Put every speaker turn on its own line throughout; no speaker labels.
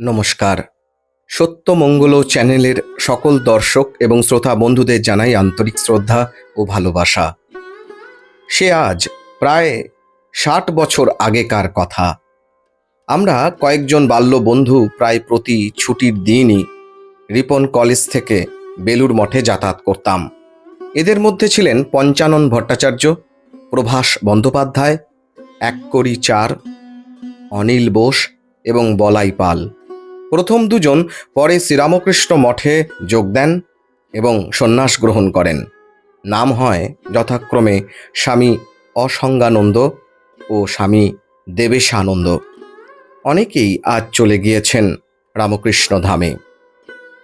নমস্কার। সত্যমঙ্গল চ্যানেলের সকল দর্শক এবং শ্রোতা বন্ধুদের জানাই আন্তরিক শ্রদ্ধা ও ভালোবাসা। সে আজ প্রায় ষাট বছর আগেকার কথা। আমরা কয়েকজন বাল্য বন্ধু প্রায় প্রতি ছুটির দিনই রিপন কলেজ থেকে বেলুর মঠে যাতায়াত করতাম। এদের মধ্যে ছিলেন পঞ্চানন ভট্টাচার্য, প্রভাস বন্দ্যোপাধ্যায় এককরি চার, অনিল বোস এবং বলাই পাল। প্রথম দুজন পরে শ্রীরামকৃষ্ণ মঠে যোগ দেন এবং সন্ন্যাস গ্রহণ করেন। নাম হয় যথাক্রমে স্বামী অসঙ্গানন্দ ও স্বামী দেবেশানন্দ। অনেকেই আজ চলে গিয়েছেন রামকৃষ্ণ ধামে।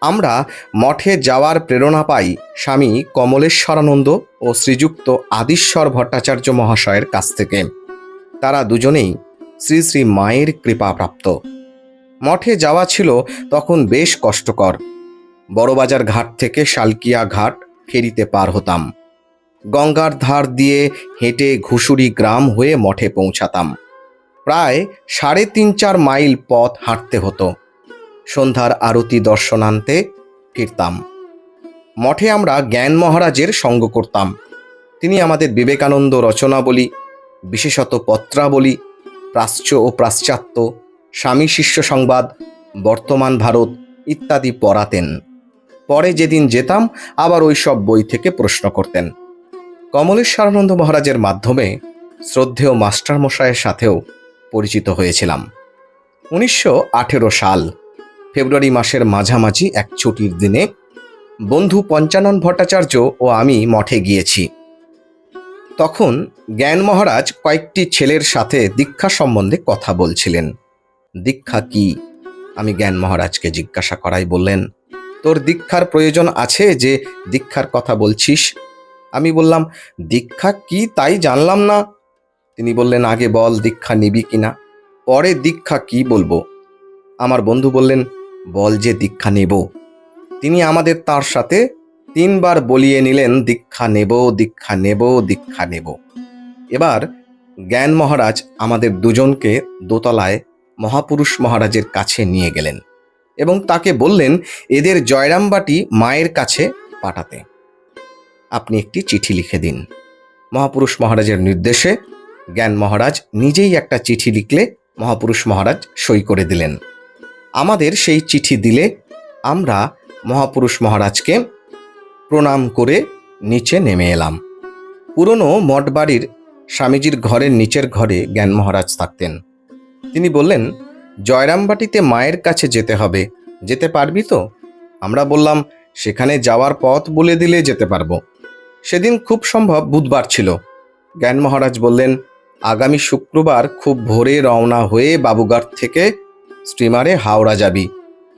আমরা মঠে যাওয়ার প্রেরণা পাই স্বামী কমলেশ্বরানন্দ ও শ্রীযুক্ত আদিশ্বর ভট্টাচার্য মহাশয়ের কাছ থেকে। তারা দুজনেই শ্রী শ্রী মায়ের কৃপাপ্রাপ্ত। মঠে যাওয়া ছিল তখন বেশ কষ্টকর। বড়বাজার ঘাট থেকে শালকিয়া ঘাট ফেরিতে পার হতাম। গঙ্গার ধার দিয়ে হেঁটে ঘুষুরি গ্রাম হয়ে মঠে পৌঁছাতাম। প্রায় সাড়ে তিন চার মাইল পথ হাঁটতে হতো। সন্ধ্যার আরতি দর্শনান্তে ফিরতাম। মঠে আমরা জ্ঞান মহারাজের সঙ্গ করতাম। তিনি আমাদের বিবেকানন্দ রচনাবলী, বিশেষত পত্রাবলী, প্রাচ্য ও পাশ্চাত্য স্বামী শিষ্য সংবাদ, বর্তমান ভারত ইত্যাদি পড়াতেন। পরে যেদিন যেতাম, আবার ওই সব বই থেকে প্রশ্ন করতেন। কমলেশ্বরানন্দ মহারাজের মাধ্যমে শ্রদ্ধেয় মাস্টারমশাইয়ের সাথেও পরিচিত হয়েছিলাম। উনিশশো আঠেরো সাল, ফেব্রুয়ারি মাসের মাঝামাঝি এক ছুটির দিনে বন্ধু পঞ্চানন ভট্টাচার্য ও আমি মঠে গিয়েছি। তখন জ্ঞান মহারাজ কয়েকটি ছেলের সাথে দীক্ষা সম্বন্ধে কথা বলছিলেন। দীক্ষা কি? আমি জ্ঞান মহারাজকে জিজ্ঞাসা করাই বললেন, তোর দীক্ষার প্রয়োজন আছে যে দীক্ষার কথা বলছিস? আমি বললাম, দীক্ষা কি তাই জানলাম না? তিনি বললেন, আগে বল দীক্ষা নিবি কিনা পরে দীক্ষা কি বলব? আমার বন্ধু বললেন, বল যে দীক্ষা নেব। তিনি আমাদের তার সাথে তিনবার বলিয়ে নিলেন, দীক্ষা নেব দীক্ষা নেব দীক্ষা নেব। এবার জ্ঞান মহারাজ আমাদের দুজনকে দোতলায় মহাপুরুষ মহারাজের কাছে নিয়ে গেলেন এবং তাকে বললেন, এদের জয়রামবাটি মায়ের কাছে পাঠাতে। আপনি একটি চিঠি লিখে দিন। মহাপুরুষ মহারাজের নির্দেশে জ্ঞান মহারাজ নিজেই একটা চিঠি লিখলে মহাপুরুষ মহারাজ সই করে দিলেন। আমাদের সেই চিঠি দিলে আমরা মহাপুরুষ মহারাজকে প্রণাম করে নিচে নেমে এলাম। পুরনো মঠবাড়ির স্বামীজির ঘরের নিচের ঘরে জ্ঞান মহারাজ থাকতেন। তিনি বললেন, জয়রামবাটিতে মায়ের কাছে যেতে হবে। যেতে পারবি তো? আমরা বললাম, সেখানে যাওয়ার পথ বলে দিলে যেতে পারব। সেদিন খুব সম্ভব বুধবার ছিল। জ্ঞান মহারাজ বললেন, আগামী শুক্রবার খুব ভোরে রওনা হয়ে বাবুঘাট থেকে স্টিমারে হাওড়া যাবি।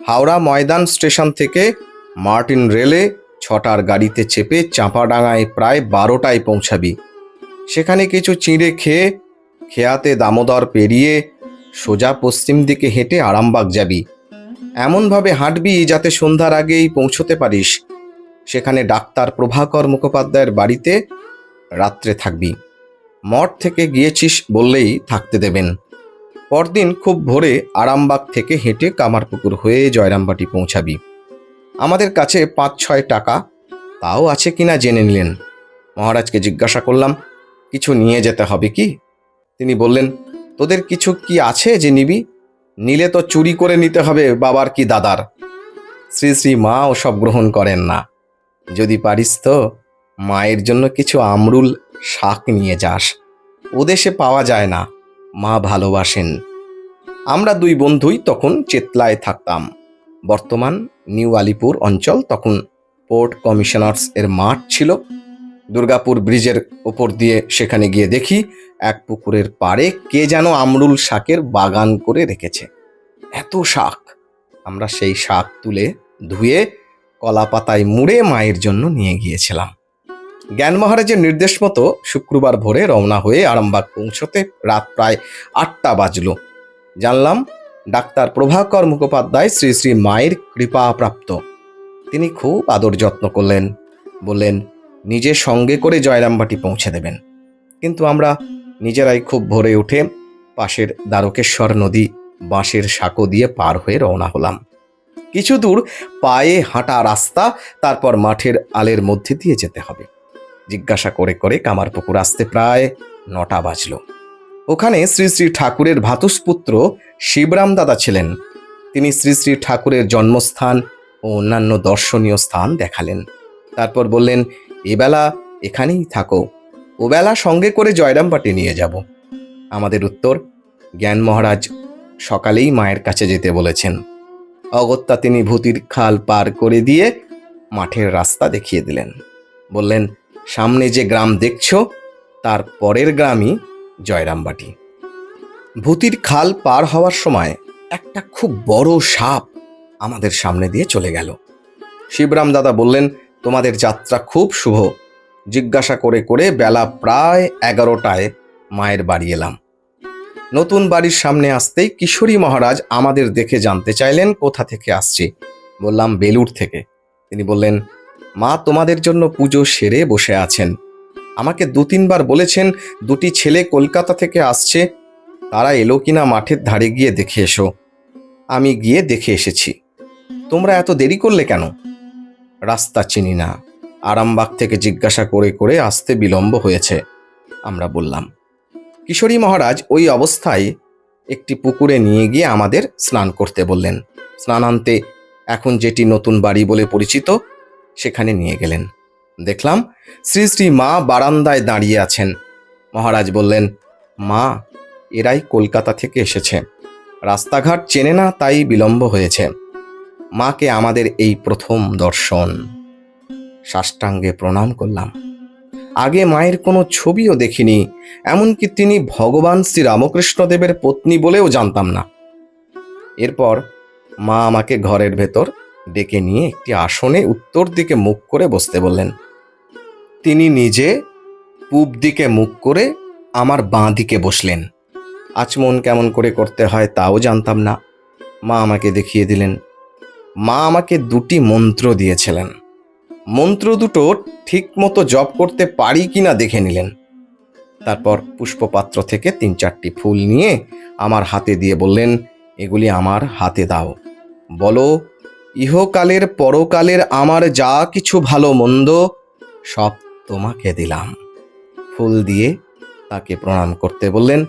হাওড়া ময়দান স্টেশন থেকে মার্টিন রেলে ছটার গাড়িতে চেপে চাঁপাডাঙায় প্রায় বারোটায় পৌঁছাবি। সেখানে কিছু চিঁড়ে খেয়ে খেয়াতে দামোদর পেরিয়ে সোজা পশ্চিম দিকে হেঁটে আরামবাগ যাবি। এমনভাবে হাঁটবি যাতে সন্ধ্যার আগেই পৌঁছতে পারিস। সেখানে ডাক্তার প্রভাকর মুখোপাধ্যায়ের বাড়িতে রাত্রে থাকবি। মঠ থেকে গিয়েছিস বললেই থাকতে দেবেন। পরদিন খুব ভোরে আরামবাগ থেকে হেঁটে কামারপুকুর হয়ে জয়রামবাটি পৌঁছাবি। আমাদের কাছে পাঁচ ছয় টাকা। তাও আছে কিনা জেনে নিলেন। মহারাজকে জিজ্ঞাসা করলাম, কিছু নিয়ে যেতে হবে কি? তিনি বললেন তোদের কিছু কি আছে যে নিবি? নিলে তো চুরি করে নিতে হবে, বাবার কি দাদার? শ্রী শ্রী মা ওসব গ্রহণ করেন না। যদি পারিস তো মায়ের জন্য কিছু আমরুল শাক নিয়ে যাস। ওদেশে পাওয়া যায় না, মা ভালোবাসেন। আমরা দুই বন্ধুই তখন চেতলায় থাকতাম। বর্তমান নিউ আলিপুর অঞ্চল তখন পোর্ট কমিশনার্স এর মাঠ ছিল। দুর্গাপুর ব্রিজের ওপর দিয়ে সেখানে গিয়ে দেখি এক পুকুরের পাড়ে কে যেন আমরুল শাকের বাগান করে রেখেছে। এত শাক। আমরা সেই শাক তুলে ধুয়ে কলা পাতায় মুড়ে মায়ের জন্য নিয়ে গিয়েছিলাম। জ্ঞান মহারাজের নির্দেশ মতো শুক্রবার ভোরে রওনা হয়ে আরামবাগ পৌঁছতে রাত প্রায় আটটা বাজল। জানলাম ডাক্তার প্রভাকর মুখোপাধ্যায় শ্রী শ্রী মায়ের কৃপাপ্রাপ্ত। তিনি খুব আদর যত্ন করলেন, বললেন নিজে সঙ্গে করে জয়রামবাটি পৌঁছে দেবেন। কিন্তু আমরা নিজেরাই খুব ভোরে উঠে পাশের দ্বারকেশ্বর নদী বাঁশের সাঁকো দিয়ে পার হয়ে রওনা হলাম। কিছু দূর পায়ে হাঁটা রাস্তা, তারপর মাঠের আলের মধ্যে দিয়ে যেতে হবে। জিজ্ঞাসা করে করে কামারপুকুর আসতে প্রায় নটা বাজল। ওখানে শ্রী শ্রী ঠাকুরের ভাতুষপুত্র শিবরাম দাদা ছিলেন। তিনি শ্রী শ্রী ঠাকুরের জন্মস্থান ও অন্যান্য দর্শনীয় স্থান দেখালেন। তারপর বললেন এবেলা এখানেই থাকো। ওবেলা সঙ্গে করে জয়রামবাটি নিয়ে যাব। আমাদের উত্তর, জ্ঞান মহারাজ সকালেই মায়ের কাছে যেতে বলেছেন। অগত্যা তিনি ভূতির খাল পার করে দিয়ে মাঠের রাস্তা দেখিয়ে দিলেন। বললেন, সামনে যে গ্রাম দেখছ, তার পরের গ্রামই জয়রামবাটি। ভূতির খাল পার হওয়ার সময় একটা খুব বড় সাপ আমাদের সামনে দিয়ে চলে গেল। শিবরাম দাদা বললেন তোমাদের যাত্রা খুব শুভ। জিজ্ঞাসা করে করে বেলা প্রায় এগারোটায় মায়ের বাড়ি এলাম। নতুন বাড়ির সামনে আসতেই কিশোরী মহারাজ আমাদের দেখে জানতে চাইলেন, কোথা থেকে আসছি? বললাম বেলুর থেকে। তিনি বললেন, মা, তোমাদের জন্য পুজো সেরে বসে আছেন। আমাকে দু তিনবার বলেছেন, দুটি ছেলে কলকাতা থেকে আসছে, তারা এলো কিনা মাঠের ধারে গিয়ে দেখে এসো। আমি গিয়ে দেখে এসেছি। তোমরা এত দেরি করলে কেন? রাস্তা চিনি না। আরামবাগ থেকে জিজ্ঞাসা করে করে আসতে বিলম্ব হয়েছে, আমরা বললাম। কিশোরী মহারাজ ওই অবস্থায় একটি পুকুরে নিয়ে গিয়ে আমাদের স্নান করতে বললেন। স্নানান্তে এখন যেটি নতুন বাড়ি বলে পরিচিত, সেখানে নিয়ে গেলেন। দেখলাম শ্রী শ্রী মা বারান্দায় দাঁড়িয়ে আছেন। মহারাজ বললেন, মা, এরাই কলকাতা থেকে এসেছে। রাস্তাঘাট চেনে না তাই বিলম্ব হয়েছে। মাকে আমাদের এই প্রথম দর্শন। সাষ্টাঙ্গে প্রণাম করলাম। আগে মায়ের কোনো ছবিও দেখিনি, এমনকি তিনি ভগবান শ্রী রামকৃষ্ণদেবের পত্নী বলেও জানতাম না। এরপর মা আমাকে ঘরের ভেতর ডেকে নিয়ে একটি আসনে উত্তর দিকে মুখ করে বসতে বললেন, তিনি নিজে পূব দিকে মুখ করে আমার বাঁ দিকে বসলেন। আচমন কেমন করে করতে হয় তাও জানতাম না। মা আমাকে দেখিয়ে দিলেন মা আমাকে দুটি মন্ত্র দিয়েছিলেন। মন্ত্র দুটো ঠিক মতো জপ করতে পারি কিনা দেখে নিলেন। তারপর পুষ্পপাত্র থেকে তিন চারটি ফুল নিয়ে আমার হাতে দিয়ে বললেন, এগুলি আমার হাতে দাও। বলো, ইহকালের পরকালের আমার যা কিছু ভালো মন্দ, সব তোমাকে দিলাম। ফুল দিয়ে তাকে প্রণাম করতে বললেন,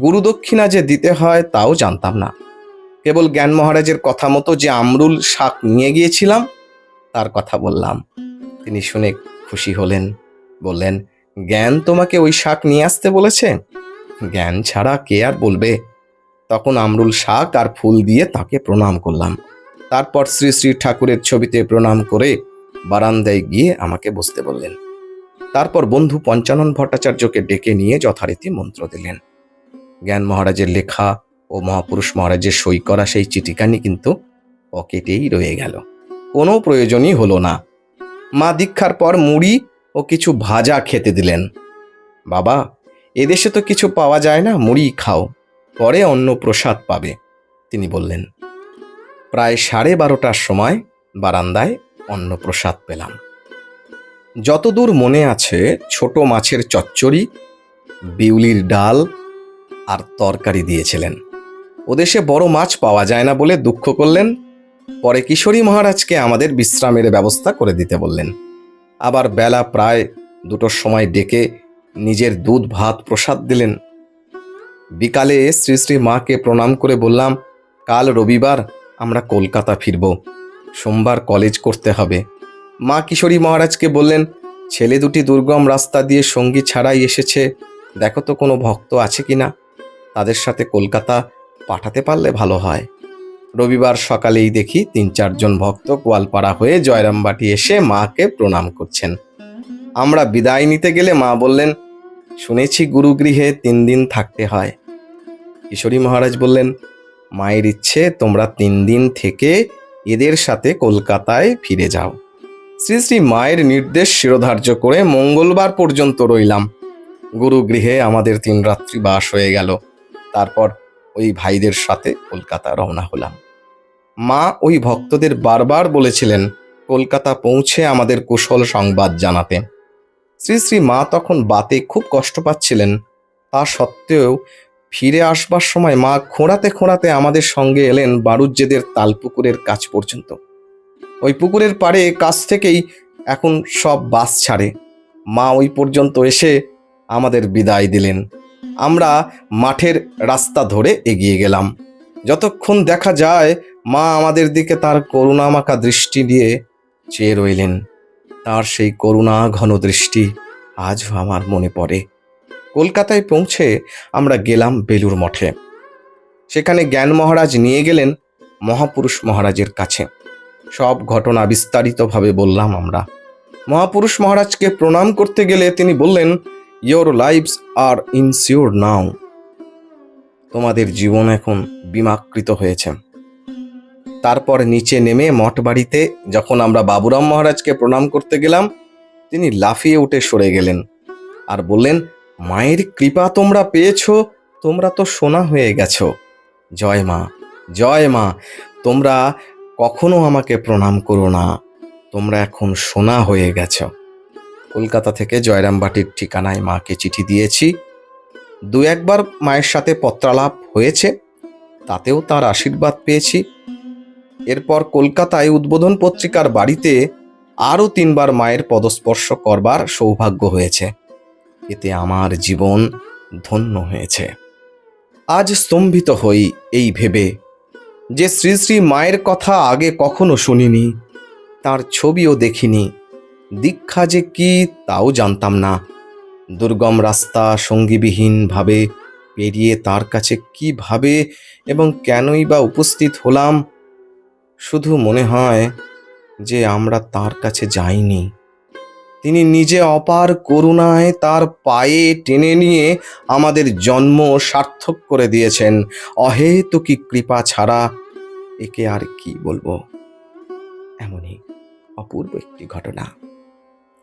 গুরুদক্ষিণা যে দিতে হয় তাও জানতাম না। কেবল জ্ঞান মহারাজের কথা মতো যে আমরুল শাক নিয়ে গিয়েছিলাম, তার কথা বললাম। তিনি শুনে খুশি হলেন, বললেন, জ্ঞান তোমাকে ওই শাক নিয়ে আসতে বলেছে? জ্ঞান ছাড়া কে আর বলবে? তখন আমরুল শাক আর ফুল দিয়ে তাকে প্রণাম করলাম। তারপর শ্রী শ্রী ঠাকুরের ছবিতে প্রণাম করে বারান্দায় গিয়ে আমাকে বসতে বললেন। তারপর বন্ধু পঞ্চানন ভট্টাচার্যকে ডেকে নিয়ে যথারীতি মন্ত্র দিলেন। জ্ঞান মহারাজের লেখা ও মহাপুরুষ মহারাজের সই করা সেই চিঠিখানি কিন্তু পকেটেই রয়ে গেল। কোনো প্রয়োজনই হলো না। মা দীক্ষার পর মুড়ি ও কিছু ভাজা খেতে দিলেন। বাবা এদেশে তো কিছু পাওয়া যায় না, মুড়ি খাও। পরে অন্য প্রসাদ পাবে, তিনি বললেন। প্রায় সাড়ে বারোটার সময় বারান্দায় অন্ন প্রসাদ পেলাম। যতদূর মনে আছে, ছোট মাছের চচ্চড়ি, বিউলির ডাল আর তরকারি দিয়েছিলেন। ওদেশে বড় মাছ পাওয়া যায় না বলে দুঃখ করলেন। পরে কিশোরী মহারাজকে আমাদের বিশ্রামের ব্যবস্থা করে দিতে বললেন। আবার বেলা প্রায় দুটোর সময় ডেকে নিজের দুধ ভাত প্রসাদ দিলেন। বিকালে শ্রী শ্রী মাকে প্রণাম করে বললাম, কাল রবিবার আমরা কলকাতা ফিরব, সোমবার কলেজ করতে হবে। মা কিশোরী মহারাজকে বললেন, ছেলে দুটি দুর্গম রাস্তা দিয়ে সঙ্গী ছাড়াই এসেছে। দেখো তো কোনো ভক্ত আছে কিনা? তাদের সাথে কলকাতা পাঠাতে পারলে ভালো হয়। রবিবার সকালেই দেখি তিন চারজন ভক্ত গোয়ালপাড়া হয়ে জয়রামবাটি এসে মাকে প্রণাম করছেন। আমরা বিদায় নিতে গেলে মা বললেন, শুনেছি গুরুগৃহে তিন দিন থাকতে হয়। কিশোরী মহারাজ বললেন, মায়ের ইচ্ছে, তোমরা তিন দিন থেকে এদের সাথে কলকাতায় ফিরে যাও। শ্রী শ্রী মায়ের নির্দেশ শিরোধার্য করে মঙ্গলবার পর্যন্ত রইলাম। গুরুগৃহে আমাদের তিন রাত্রি বাস হয়ে গেল। তারপর ওই ভাইদের সাথে কলকাতা রওনা হলাম। মা ওই ভক্তদের বারবার বলেছিলেন, কলকাতা পৌঁছে আমাদের কুশল সংবাদ জানাতে। শ্রী শ্রী মা তখন বাতে খুব কষ্ট পাচ্ছিলেন। তা সত্ত্বেও ফিরে আসবার সময় মা খোঁড়াতে খোঁড়াতে আমাদের সঙ্গে এলেন বারুজ্যেদের তালপুকুরের কাছ পর্যন্ত। ওই পুকুরের পাড়ে কাছ থেকেই এখন সব বাস ছাড়ে। মা ওই পর্যন্ত এসে আমাদের বিদায় দিলেন। আমরা মাঠের রাস্তা ধরে এগিয়ে গেলাম। যতক্ষণ দেখা যায়, মা আমাদের দিকে তার করুণামাখা দৃষ্টি দিয়ে চেয়ে রইলেন। তার সেই করুণা ঘন দৃষ্টি আজও আমার মনে পড়ে। কলকাতায় পৌঁছে আমরা গেলাম বেলুর মঠে। সেখানে জ্ঞান মহারাজ নিয়ে গেলেন মহাপুরুষ মহারাজের কাছে। সব ঘটনা বিস্তারিতভাবে বললাম আমরা। মহাপুরুষ মহারাজকে প্রণাম করতে গেলে তিনি বললেন ইয়োর লাইভস আর ইনসিওর নাও তোমাদের জীবন এখন বিমাকৃত হয়েছে। তারপর নিচে নেমে মঠ বাড়িতে যখন আমরা বাবুরাম মহারাজকে প্রণাম করতে গেলাম, তিনি লাফিয়ে উঠে সরে গেলেন আর বললেন, মায়ের কৃপা তোমরা পেয়েছ, তোমরা তো সোনা হয়ে গেছ। জয় মা জয় মা, তোমরা কখনো আমাকে প্রণাম করো না। তোমরা এখন সোনা হয়ে গেছো। কলকাতা থেকে জয়রামবাটির ঠিকানায় মাকে চিঠি দিয়েছি। দু একবার মায়ের সাথে পত্রালাপ হয়েছে, তাতেও তার আশীর্বাদ পেয়েছি। এরপর কলকাতায় উদ্বোধন পত্রিকার বাড়িতে আরও তিনবার মায়ের পদস্পর্শ করবার সৌভাগ্য হয়েছে। এতে আমার জীবন ধন্য হয়েছে। আজ স্তম্ভিত হই এই ভেবে যে শ্রী শ্রী মায়ের কথা আগে কখনো শুনিনি, তার ছবিও দেখিনি। দীক্ষা যে কি, তাও জানতাম না। দুর্গম রাস্তা সঙ্গীবিহীনভাবে পেরিয়ে তার কাছে কীভাবে এবং কেনই বা উপস্থিত হলাম, শুধু মনে হয় যে আমরা তার কাছে যাইনি। তিনি নিজে অপার করুণায় তার পায়ে টেনে নিয়ে আমাদের জন্ম সার্থক করে দিয়েছেন। অহেতুকি কৃপা ছাড়া একে আর কি বলব? এমনই অপূর্ব একটি ঘটনা।